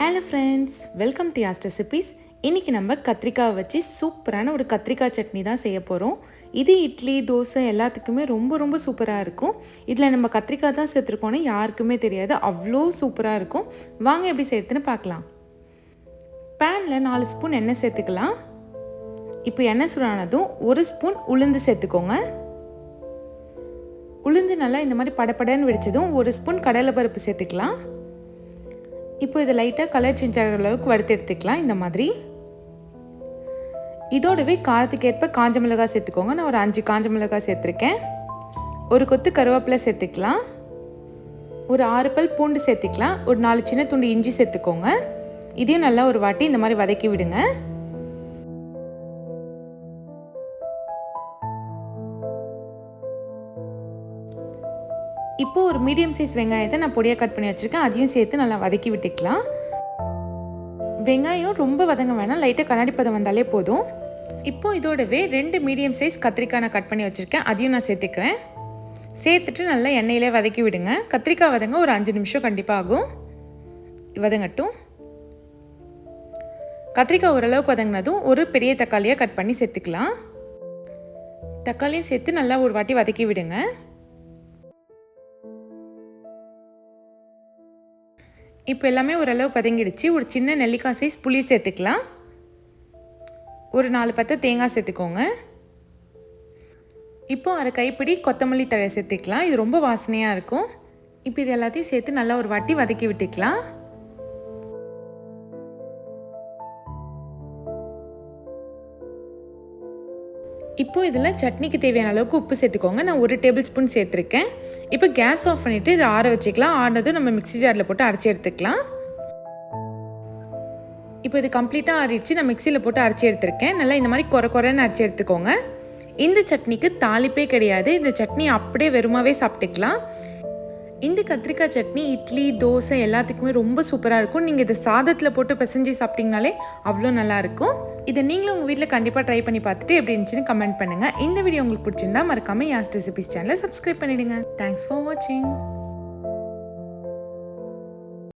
Hello friends welcome to யாஸ் recipes இன்றைக்கி நம்ம கத்திரிக்காய் வச்சு சூப்பரான ஒரு கத்திரிக்காய் சட்னி தான் செய்ய போகிறோம் இது இட்லி தோசை எல்லாத்துக்குமே ரொம்ப ரொம்ப சூப்பராக இருக்கும். இதில் நம்ம கத்திரிக்காய் தான் சேர்த்துருக்கோன்னு யாருக்குமே தெரியாது. அவ்வளோ சூப்பராக இருக்கும். வாங்க எப்படி செய்யறதுன்னு பார்க்கலாம். பேனில் நாலு ஸ்பூன் எண்ணெய் சேர்த்துக்கலாம். இப்போ எண்ணெய் சூடானதும் ஒரு ஸ்பூன் உளுந்து சேர்த்துக்கோங்க. உளுந்து நல்லா இந்த மாதிரி படப்படன்னு வெடிச்சதும் ஒரு ஸ்பூன் கடலைப்பருப்பு சேர்த்துக்கலாம். இப்போ இதை லைட்டாக கலர் சேஞ்ச் ஆகிற அளவுக்கு வறுத்து எடுத்துக்கலாம் இந்த மாதிரி. இதோடவே காரத்துக்கேற்ப காஞ்ச மிளகாய் சேர்த்துக்கோங்க. நான் ஒரு அஞ்சு காஞ்ச மிளகாய் சேர்த்துருக்கேன். ஒரு கொத்து கருவேப்பிலை சேர்த்துக்கலாம். ஒரு ஆறு பல் பூண்டு சேர்த்துக்கலாம். ஒரு நாலு சின்ன துண்டு இஞ்சி சேர்த்துக்கோங்க. இதையும் நல்லா ஒரு வாட்டி இந்த மாதிரி வதக்கி விடுங்க. இப்போது ஒரு மீடியம் சைஸ் வெங்காயத்தை நான் பொடியாக கட் பண்ணி வச்சுருக்கேன். அதையும் சேர்த்து நல்லா வதக்கி விட்டுக்கலாம். வெங்காயம் ரொம்ப வதங்க வேணாம். லைட்டாக கண்ணாடி பதம் வந்தாலே போதும். இப்போ இதோடவே ரெண்டு மீடியம் சைஸ் கத்திரிக்காய் நான் கட் பண்ணி வச்சுருக்கேன். அதையும் நான் சேர்த்துக்கிறேன். சேர்த்துட்டு நல்லா எண்ணெயிலே வதக்கி விடுங்க. கத்திரிக்காய் வதங்க ஒரு அஞ்சு நிமிஷம் கண்டிப்பாக ஆகும். வதங்கட்டும். கத்திரிக்காய் ஓரளவுக்கு வதங்கினதும் ஒரு பெரிய தக்காளியாக கட் பண்ணி சேர்த்துக்கலாம். தக்காளியும் சேர்த்து நல்லா ஒரு வாட்டி வதக்கி விடுங்க. இப்போ எல்லாமே ஓரளவு பதங்கிடுச்சு. ஒரு சின்ன நெல்லிக்காய் சைஸ் புளி சேர்த்துக்கலாம். ஒரு நாலு பத்து தேங்காய் சேர்த்துக்கோங்க. இப்போ அரை கைப்பிடி கொத்தமல்லி தழை சேர்த்துக்கலாம். இது ரொம்ப வாசனையாக இருக்கும். இப்போ இது எல்லாத்தையும் சேர்த்து நல்லா ஒரு வாட்டி வதக்கி விட்டுக்கலாம். இப்போ இதில் சட்னிக்கு தேவையான அளவுக்கு உப்பு சேர்த்துக்கோங்க. நான் ஒரு டேபிள் ஸ்பூன் சேர்த்துருக்கேன். இப்போ கேஸ் ஆஃப் பண்ணிவிட்டு இதை ஆற வச்சுக்கலாம். ஆனதும் நம்ம மிக்ஸி ஜாரில் போட்டு அரைச்சி எடுத்துக்கலாம். இப்போ இது கம்ப்ளீட்டாக ஆறிடுச்சு. நான் மிக்சியில் போட்டு அரைச்சி எடுத்திருக்கேன். நல்லா இந்த மாதிரி குறை குறைன்னு அரைச்சி எடுத்துக்கோங்க. இந்த சட்னிக்கு தாளிப்பே கிடையாது. இந்த சட்னி அப்படியே வெறுமாவே சாப்பிட்டுக்கலாம். இந்த கத்திரிக்காய் சட்னி இட்லி தோசை எல்லாத்துக்குமே ரொம்ப சூப்பராக இருக்கும். நீங்கள் இதை சாதத்தில் போட்டு பிசைஞ்சு சாப்பிட்டீங்கனாலே அவ்வளோ நல்லாயிருக்கும் இதை நீங்களும் உங்கள் வீட்டில் கண்டிப்பாக ட்ரை பண்ணி பார்த்துட்டு எப்படி இருந்துச்சுன்னு கமெண்ட் பண்ணுங்கள் இந்த வீடியோ உங்களுக்கு பிடிச்சிருந்தா மறக்காமல் யாஸ் ரெசிபிஸ் சேனலை சப்ஸ்கிரைப் பண்ணிவிடுங்க தேங்க்ஸ் ஃபார் வாட்சிங்